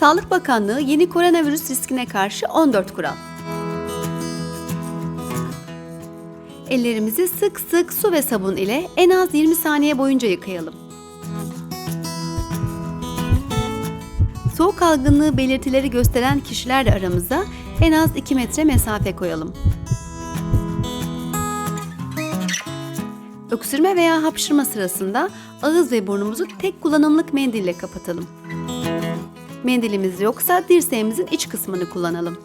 Sağlık Bakanlığı yeni koronavirüs riskine karşı 14 kural. Ellerimizi sık sık su ve sabun ile en az 20 saniye boyunca yıkayalım. Soğuk algınlığı belirtileri gösteren kişilerle aramıza en az 2 metre mesafe koyalım. Öksürme veya hapşırma sırasında ağız ve burnumuzu tek kullanımlık mendille kapatalım. Mendilimiz yoksa dirseğimizin iç kısmını kullanalım.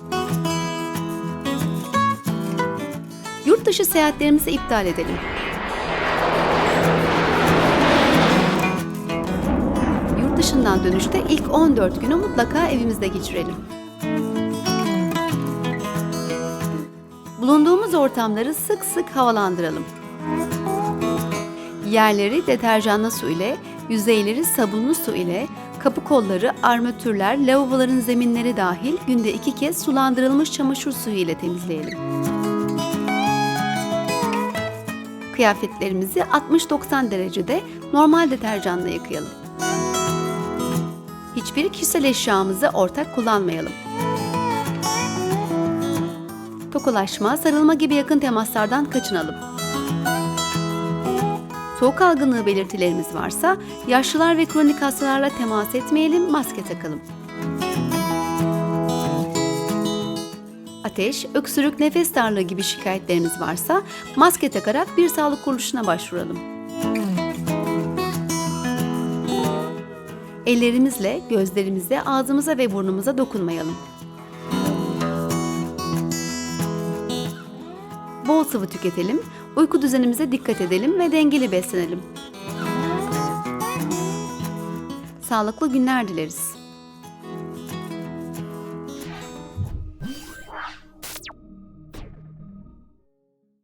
Yurt dışı seyahatlerimizi iptal edelim. Yurt dışından dönüşte ilk 14 günü mutlaka evimizde geçirelim. Bulunduğumuz ortamları sık sık havalandıralım. Yerleri deterjanlı su ile, yüzeyleri sabunlu su ile, kapı kolları, armatürler, lavaboların zeminleri dahil günde iki kez sulandırılmış çamaşır suyu ile temizleyelim. Kıyafetlerimizi 60-90 derecede normal deterjanla yıkayalım. Hiçbir kişisel eşyamızı ortak kullanmayalım. Tokalaşma, sarılma gibi yakın temaslardan kaçınalım. Soğuk algınlığı belirtilerimiz varsa yaşlılar ve kronik hastalarla temas etmeyelim, maske takalım. Ateş, öksürük, nefes darlığı gibi şikayetlerimiz varsa maske takarak bir sağlık kuruluşuna başvuralım. Ellerimizle, gözlerimize, ağzımıza ve burnumuza dokunmayalım. Bol sıvı tüketelim, uyku düzenimize dikkat edelim ve dengeli beslenelim. Sağlıklı günler dileriz.